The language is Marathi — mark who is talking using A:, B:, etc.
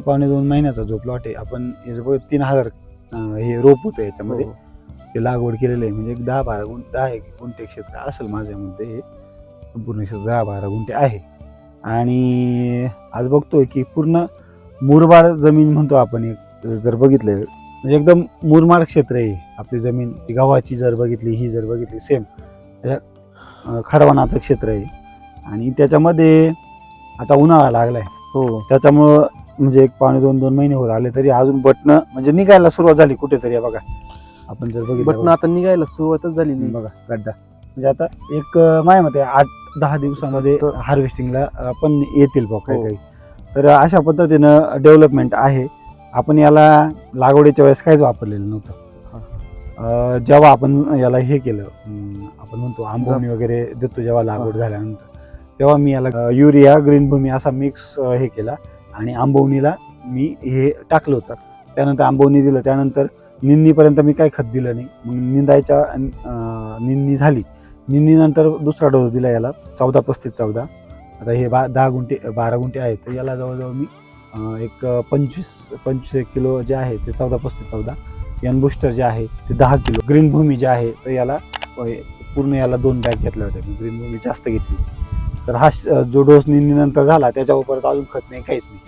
A: पावणे दोन महिन्याचा जो प्लॉट आहे आपण हे बघ तीन हजार अं, हे रोप होतं याच्यामध्ये.
B: हो.
A: ते लागवड केलेलं आहे म्हणजे एक दहा बारा गुंठ दहा एक गुंठे क्षेत्र असेल माझ्यामध्ये हे. संपूर्ण क्षेत्र दहा बारा गुंठे आहे. आणि आज बघतोय की पूर्ण मुरबाड जमीन म्हणतो आपण एक जर बघितलं म्हणजे एकदम मुरमाड क्षेत्र आहे. आपली जमीन ती गव्हाची जर बघितली ही जर बघितली सेम खडवानाचं क्षेत्र आहे. आणि त्याच्यामध्ये आता उन्हाळा लागलाय.
B: हो.
A: त्याच्यामुळं म्हणजे एक पावणे दोन दोन महिने होत आले तरी अजून बटणं म्हणजे निघायला सुरुवात झाली कुठेतरी हे बघा. आपण जर बघितलं
B: बटन आता निघायला सुरुवातच झालेली आहे.
A: बघा गड्डा. म्हणजे आता एक अं, माझ्या मते आठ दहा दिवसामध्ये
B: सत्तर.
A: हार्वेस्टिंगला आपण येतील बघ काही
B: हो.
A: काही. तर अशा पद्धतीनं डेव्हलपमेंट आहे. आपण याला लागवडीच्या वेळेस काहीच वापरलेलं नव्हतं. अं, जेव्हा आपण याला हे केलं अं, आपण म्हणतो आंबवणी वगैरे देतो जेव्हा लागवड
B: हा.
A: झाल्यानंतर. तेव्हा मी याला अं, युरिया ग्रीन भूमी असा मिक्स हे केला. आणि आंबवणीला मी हे टाकलं होतं. त्यानंतर आंबवणी दिलं. त्यानंतर निंदीपर्यंत मी काही खत दिलं नाही. मग निंदायच्या निंदी निंदणी झाली. निंदीनंतर दुसरा डोस दिला याला. चौदा पस्तीस चौदा. आता हे बा दहा गुंठे बारा गुंठे आहेत. तर याला जवळजवळ मी एक पंचवीस पंचवीस एक किलो जे आहे ते चौदा पस्तीस चौदा. यन बुस्टर जे आहे ते दहा किलो. ग्रीन भूमी जे आहे तर याला पूर्ण याला दोन बॅग घेतल्या होत्या. ग्रीन भूमी जास्त घेतली. तर हा जो डोस निंदीनंतर झाला त्याच्यावर उपरत अजून खत नाही काहीच नाही.